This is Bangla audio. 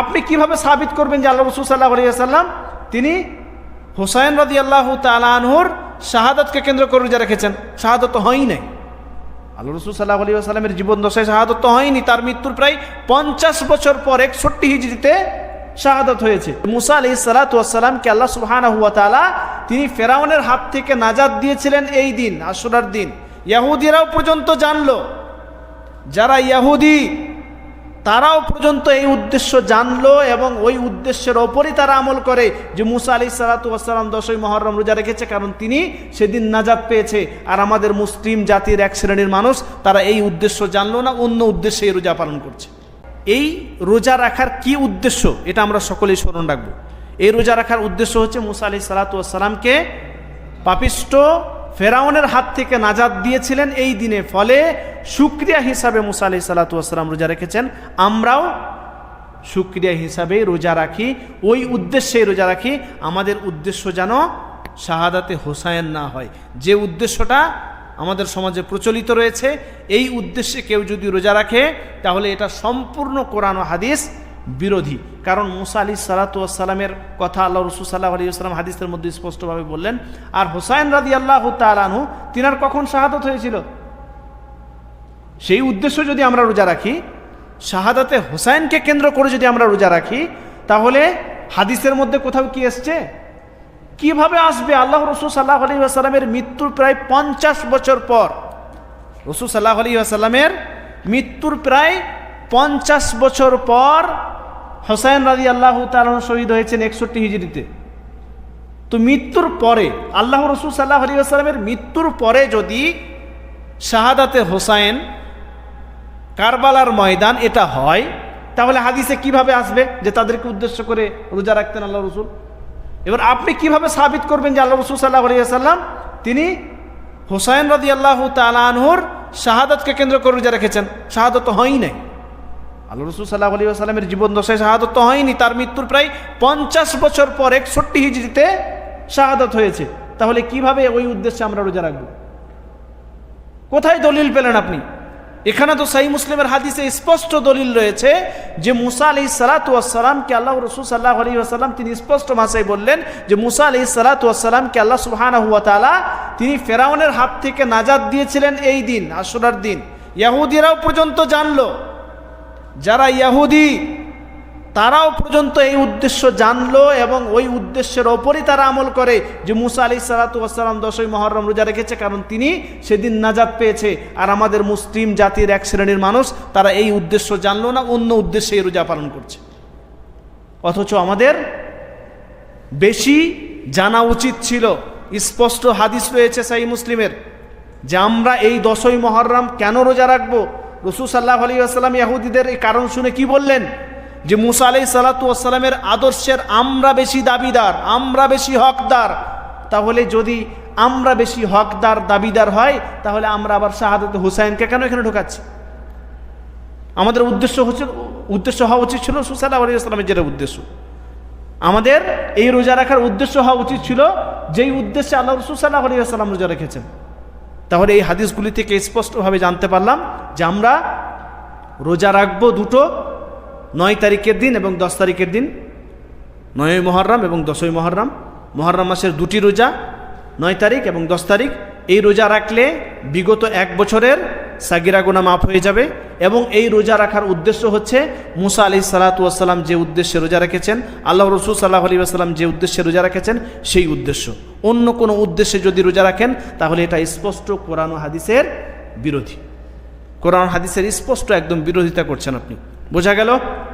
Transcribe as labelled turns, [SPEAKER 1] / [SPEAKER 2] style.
[SPEAKER 1] আপনি কীভাবে সাবিত করবেন যে আল্লাহ রসুল সাল্লাহ আলিয়াল্লাম তিনি হোসাইন রদি আল্লাহ তালানহুর শাহাদতকে কেন্দ্র করে রোজা রেখেছেন। শাহাদত তো হয়ই নাই। আল্লাহ রসুল সাল্লাহ আলী আসালামের জীবন দশায় শাহাদত তো হয়নি, তার মৃত্যুর প্রায় পঞ্চাশ বছর পর একষট্টি হিজড়িতে শাহাদত হয়েছে। মুসা আলি সালাতামকে আল্লাহ সুহানা হুয়া তালা তিনি ফেরাউনের হাত থেকে নাজাদ দিয়েছিলেন এই দিন আশুরার দিন। ইয়াহুদিরাও পর্যন্ত জানলো। যারা ইয়াহুদি তারাও পর্যন্ত এই উদ্দেশ্য জানলো এবং ওই উদ্দেশ্যের ওপরই তারা আমল করে যে মুসা আলি সালাতাম দশই মহরম রোজা রেখেছে, কারণ তিনি সেদিন নাজাদ পেয়েছে। আর আমাদের মুসলিম জাতির এক শ্রেণির মানুষ, তারা এই উদ্দেশ্য জানলো না, অন্য উদ্দেশ্যে এই রোজা পালন করছে। এই রোজা রাখার কি উদ্দেশ্য? এটা আমরা সকলেই স্মরণ রাখব। এই রোজা রাখার উদ্দেশ্য হচ্ছে মুসা আলি সালাতামকে পাপিষ্ট ফেরাউনের হাত থেকে নাজাদ দিয়েছিলেন। এই দিনে ফলে সুক্রিয়া হিসাবে মুসা আলি সাল্লাতাম রোজা রেখেছেন। আমরাও সুক্রিয়া হিসাবে রোজা রাখি, ওই উদ্দেশ্যেই রোজা রাখি। আমাদের উদ্দেশ্য যেন শাহাদাতে হোসায়েন না হয়। যে উদ্দেশ্যটা আমাদের সমাজে প্রচলিত রয়েছে, এই উদ্দেশ্যে কেউ যদি রোজা রাখে, তাহলে এটা সম্পূর্ণ কোরআন হাদিস বিরোধী। কারণ মুসা আলি সালাতামের কথা আল্লাহ রসুল সাল্লাহ আলী আসসালাম হাদিসের মধ্যে স্পষ্টভাবে বললেন, আর হোসাইন রাদি আল্লাহ তালানহু তিনার কখন শাহাদত হয়েছিল? সেই উদ্দেশ্য যদি আমরা রোজা রাখি, শাহাদাতে হোসাইনকে কেন্দ্র করে যদি আমরা রোজা রাখি, তাহলে হাদিসের মধ্যে কোথাও কি এসছে? কীভাবে আসবে? আল্লাহ রসুল সাল্লাহ আলী আসাল্লামের মৃত্যুর প্রায় পঞ্চাশ বছর পর। রসুল সাল্লাহ আলী আসাল্লামের মৃত্যুর প্রায় পঞ্চাশ বছর পর হোসাইন রাজি আল্লাহ তালন শহীদ হয়েছেন একষট্টি হিজড়িতে। তো মৃত্যুর পরে, আল্লাহ রসুল সাল্লাহ আলী আসসালামের মৃত্যুর পরে যদি শাহাদাতে হোসাইন কারবালার ময়দান এটা হয়। তাহলে হাদিসে কীভাবে আসবে যে তাদেরকে উদ্দেশ্য করে রোজা রাখতেন আল্লাহ রসুল? এবার আপনি কীভাবে সাবিত করবেন যে আল্লাহ রসুল সাল্লাহ আলী আসাল্লাম তিনি হোসাইন রাজি আল্লাহ তালানহুর শাহাদতকে কেন্দ্র করে রোজা রেখেছেন। শাহাদত হয়ই নাই। আল্লাহ রসুল সাল্লাহ আলী আসালামের জীবন দশায় শাহাদত তো হয়নি, তার মৃত্যুর প্রায় পঞ্চাশ বছর পর একষট্টি হিজড়িতে শাহাদত হয়েছে। তাহলে কীভাবে ওই উদ্দেশ্যে আমরা রোজা রাখব? কোথায় দলিল পেলেন আপনি? এখানে তো সাই মুসলিমের হাদিসে স্পষ্ট দলিল রয়েছে যে মুসা আলি সালাতামকে আল্লাহ রসুল সাল্লাহ আলী আসাল্লাম তিনি স্পষ্ট ভাষায় বললেন যে মুসা আলি সালাতামকে আল্লাহ সুহানা হুয়া তালা তিনি ফেরাউনের হাত থেকে নাজাদ দিয়েছিলেন এই দিন আসরার দিন। ইয়াহুদিরাও পর্যন্ত জানল। যারা ইয়াহুদি তারাও পর্যন্ত এই উদ্দেশ্য জানলো এবং ওই উদ্দেশ্যের ওপরই তারা আমল করে যে মুসা আলি সালাতাম দশই মহরম রোজা রেখেছে, কারণ তিনি সেদিন নাজাদ পেয়েছে। আর আমাদের মুসলিম জাতির এক শ্রেণির মানুষ, তারা এই উদ্দেশ্য জানলো না, অন্য উদ্দেশ্যে এই রোজা পালন করছে। অথচ আমাদের বেশি জানা উচিত ছিল, স্পষ্ট হাদিস রয়েছে সাই মুসলিমের, যে আমরা এই দশই মহরম কেন রোজা রাখব? রসুল সাল্লাহ আলী আসসালাম ইয়াহুদিদের এই কারণ শুনে কি বললেন? যে মুসা আলাই সালাতামের আদর্শের আমরা বেশি দাবিদার, আমরা বেশি হকদার, তাহলে যদি আমরা বেশি হকদার দাবিদার হয়, তাহলে আমরা আবার শাহাদত হুসাইনকে কেন এখানে ঢোকাচ্ছি? আমাদের উদ্দেশ্য হচ্ছে উদ্দেশ্য হওয়া উচিত ছিল সুসাল্লাহ আলী আসসালামের যেটা উদ্দেশ্য। আমাদের এই রোজা রাখার উদ্দেশ্য হওয়া উচিত ছিল যেই উদ্দেশ্যে আল্লাহ রসুল আলী আসসালাম রোজা রেখেছেন। তাহলে এই হাদিসগুলি থেকে স্পষ্টভাবে জানতে পারলাম যে আমরা রোজা রাখব দুটো নয় তারিখের দিন এবং দশ তারিখের দিন, নয় মহরম এবং দশই মহরম। মহরম মাসের দুটি রোজা, নয় তারিখ এবং দশ তারিখ। এই রোজা রাখলে বিগত এক বছরের সাগিরা গোনা মাফ হয়ে যাবে এবং এই রোজা রাখার উদ্দেশ্য হচ্ছে মুসা আলি সালাতাম যে উদ্দেশ্যে রোজা রেখেছেন আল্লাহ রসুল সাল্লাহ আলী আসসালাম যে উদ্দেশ্যে রোজা রেখেছেন সেই উদ্দেশ্য। অন্য কোনো উদ্দেশ্যে যদি রোজা রাখেন, তাহলে এটা স্পষ্ট কোরআন হাদিসের বিরোধী। কোরআন হাদিসের স্পষ্ট একদম বিরোধিতা করছেন আপনি। বোঝা গেল?